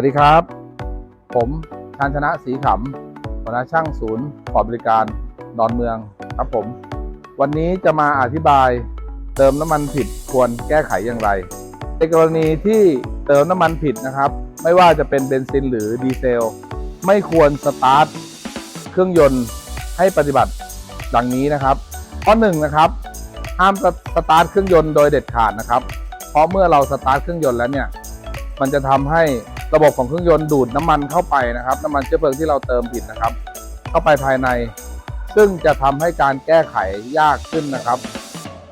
วัสดีครับ ผมชานชนะศรีขำหัวหน้าช่างศูนย์ขอบริการดอนเมืองครับผม วันนี้จะมาอธิบายเติมน้ำมันผิดควรแก้ไขอย่างไรในกรณีที่เติมน้ำมันผิดนะครับ ไม่ว่าจะเป็นเบนซินหรือดีเซล ไม่ควรสตาร์ทเครื่องยนต์ให้ปฏิบัติดังนี้นะครับ ข้อหนึ่งนะครับห้ามสตาร์ทเครื่องยนต์โดยเด็ดขาดนะครับ เพราะเมื่อเราสตาร์ทเครื่องยนต์แล้วเนี่ย มันจะทำให้ ระบบของเครื่องยนต์ดูดน้ำมันเข้าไปนะครับ น้ำมันเชื้อเพลิงที่เราเติมผิดนะครับ เข้าไปภายใน ซึ่งจะทำให้การแก้ไขยากขึ้นนะครับ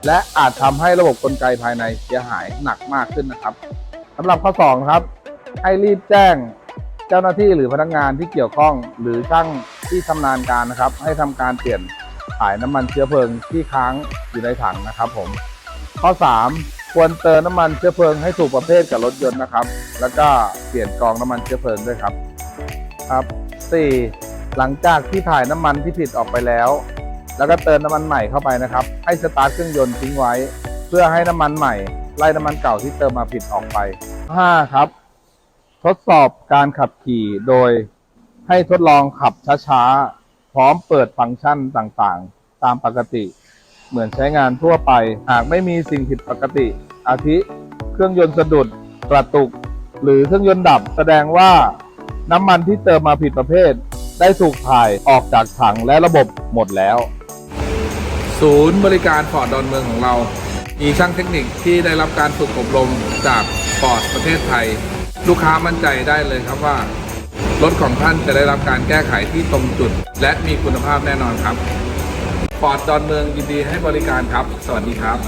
และอาจทำให้ระบบกลไกภายในเสียหายหนักมากขึ้นนะครับสำหรับข้อ2นะครับ ให้รีบแจ้งเจ้าหน้าที่หรือพนักงานที่เกี่ยวข้อง หรือช่างที่ชำนาญการนะครับ ให้ทำการเปลี่ยนถ่ายน้ำมันเชื้อเพลิงที่ค้างอยู่ในถังนะครับ ผม ข้อ 3 ควรเติมน้ำมันเชื้อเพลิงให้ถูกประเภทกับรถยนต์นะครับ แล้วก็เปลี่ยนกองน้ำมันเชื้อเพลิงด้วยครับ ครับ 4. หลังจากที่ถ่ายน้ำมันที่ผิดออกไปแล้ว แล้วก็เติมน้ำมันใหม่เข้าไปนะครับ ให้สตาร์ทเครื่องยนต์ทิ้งไว้ เพื่อให้น้ำมันใหม่ ไล่น้ำมันเก่าที่เติมมาผิดออกไป 5. ครับ ทดสอบการขับขี่โดยให้ทดลองขับช้าๆ พร้อมเปิดฟังก์ชันต่างๆ ตามปกติ เหมือนใช้งานทั่วไป หากไม่มีสิ่งผิดปกติ อาทิ เครื่องยนต์สะดุด กระตุก หรือเครื่องยนต์ดับแสดงว่า น้ำมันที่เติมมาผิดประเภท ได้ถูกถ่ายออกจากถังและระบบหมดแล้ว ศูนย์บริการฟอร์ดดอนเมืองของเรา มีช่างเทคนิคที่ได้รับการฝึกอบรมจากฟอร์ดประเทศไทย ลูกค้ามั่นใจได้เลยครับว่า รถของท่านจะได้รับการแก้ไขที่ตรงจุด และมีคุณภาพแน่นอนครับ ปอร์ดดอนเมืองยินดีให้บริการครับ สวัสดีครับ